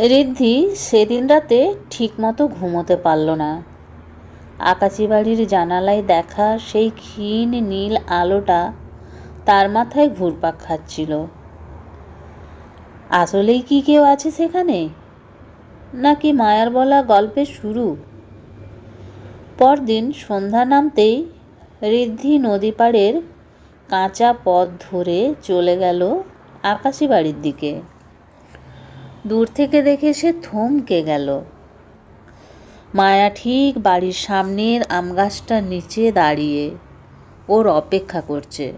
ঋদ্ধি সেদিন রাতে ঠিকমতো ঘুমোতে পারল না। আকাশি বাড়ির জানালায় দেখা সেই ক্ষীণ নীল আলোটা তার মাথায় ঘুরপাক খাচ্ছিল। আসলেই কি কেউ আছে সেখানে? নাকি মায়ার বলা গল্পের শুরু? পরদিন সন্ধ্যা নামতেই ঋদ্ধি নদী পাড়ের কাঁচা পথ ধরে চলে গেল আকাশি বাড়ির দিকে। দূর থেকে দেখে সে থমকে গেল। মায়া ঠিক বাড়ির সামনের আম গাছটার নিচে দাঁড়িয়ে ওর অপেক্ষা করছে।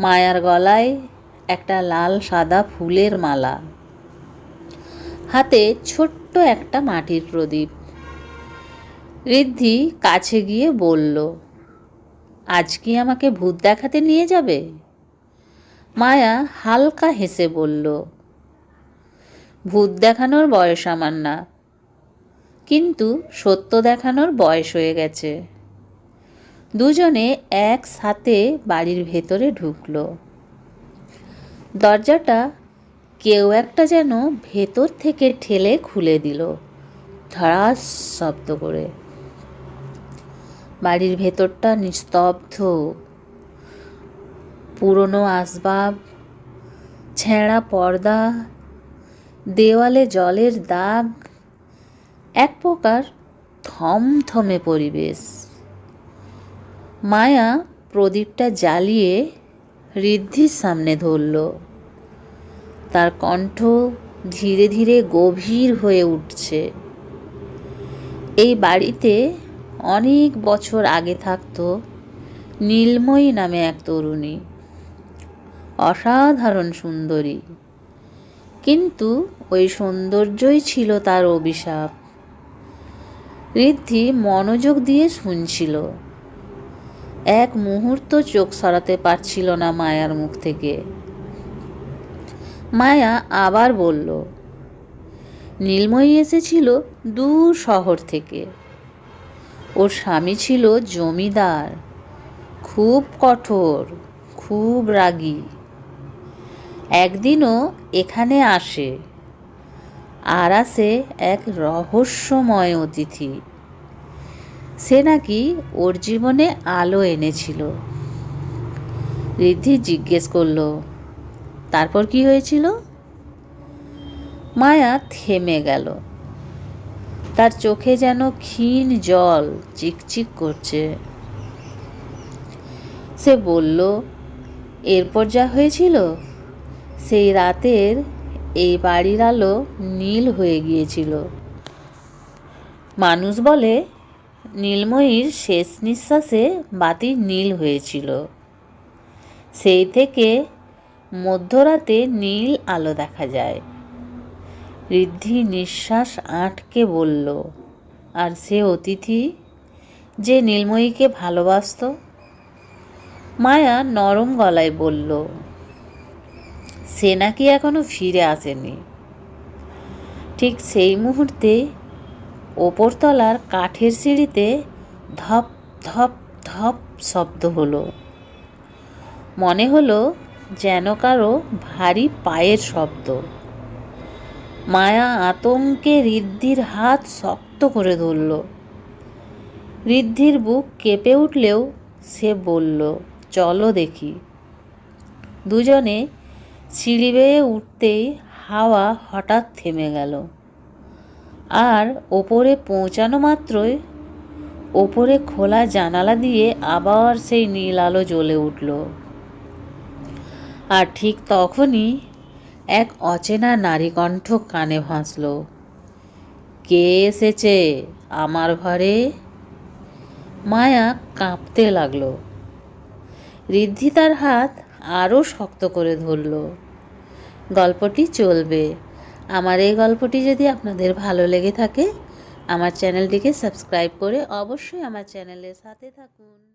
মায়ার গলায় একটা লাল সাদা ফুলের মালা। হাতে ছোট্ট একটা মাটির প্রদীপ। ঋদ্ধি কাছে গিয়ে বলল, আজ কি আমাকে ভূত দেখাতে নিয়ে যাবে? মায়া হালকা হেসে বলল ভূত দেখানোর বয়স আমার না। কিন্তু সত্য দেখানোর বয়স হয়ে গেছে। দুজনে একসাথে বাড়ির ভেতরে ঢুকলো। দরজাটা কেউ একটা যেন ভেতর থেকে ঠেলে খুলে দিল ধড়াস শব্দ করে। বাড়ির ভেতরটা নিস্তব্ধ। পুরনো আসবাব, ছেঁড়া পর্দা দেওয়ালে জলের দাগ, এক প্রকার থমথমে পরিবেশ। মায়া প্রদীপটা জ্বালিয়ে ঋদ্ধির সামনে ধরল। তার কণ্ঠ ধীরে ধীরে গভীর হয়ে উঠছে। এই বাড়িতে অনেক বছর আগে থাকতো নীলময়ী নামে এক তরুণী। অসাধারণ সুন্দরী। কিন্তু ওই সৌন্দর্যই ছিল তার অভিশাপ। ঋদ্ধি মনোযোগ দিয়ে শুনছিল। এক মুহূর্ত চোখ সরাতে পারছিল না মায়ার মুখ থেকে। মায়া আবার বলল, নীলময়ী এসেছিল দূর শহর থেকে। ওর স্বামী ছিল জমিদার, খুব কঠোর, খুব রাগী। একদিনও এখানে আসে। আর আসে এক রহস্যময় অতিথি। সে নাকি ওর জীবনে আলো এনেছিল। ঋদ্ধি জিজ্ঞেস করল, তারপর কি হয়েছিল? মায়া থেমে গেল। তার চোখে যেন ক্ষীণ জল চিকচিক করছে। সে বলল, এরপর যা হয়েছিল? সেই রাতের এই বাড়ির আলো নীল হয়ে গিয়েছিল। মানুষ বলে, নীলময়ীর শেষ নিঃশ্বাসে বাতি নীল হয়েছিল। সেই থেকে মধ্যরাতে নীল আলো দেখা যায়। ঋদ্ধি নিঃশ্বাস আটকে বলল, আর সে অতিথি যে নীলময়ীকে ভালোবাসত? মায়া নরম গলায় বলল সে নাকি এখনও ফিরে আসেনি। ঠিক সেই মুহূর্তে ওপরতলার কাঠের সিঁড়িতে ধপ ধপ ধপ শব্দ হলো। মনে হলো যেন কারও ভারী পায়ের শব্দ। মায়া আতঙ্কে ঋদ্ধির হাত শক্ত করে ধরল। ঋদ্ধির বুক কেঁপে উঠলেও সে বলল, চলো দেখি। দুজনে সিঁড়ি বেয়ে উঠতেই হাওয়া হঠাৎ থেমে গেল। আর ওপরে পৌঁছানো মাত্রই ওপরে খোলা জানালা দিয়ে আবার সেই নীল আলো জ্বলে উঠল। আর ঠিক তখনই এক অচেনা নারী কণ্ঠ কানে ভাসল। কে এসেছে আমার ঘরে? মায়া কাঁপতে লাগল। ঋদ্ধি তার হাত আরও শক্ত করে ধরল। গল্পটি চলবে। আমার এই গল্পটি যদি আপনাদের ভালো লেগে থাকে, আমার চ্যানেলটিকে সাবস্ক্রাইব করে অবশ্যই আমার চ্যানেলের সাথে থাকুন।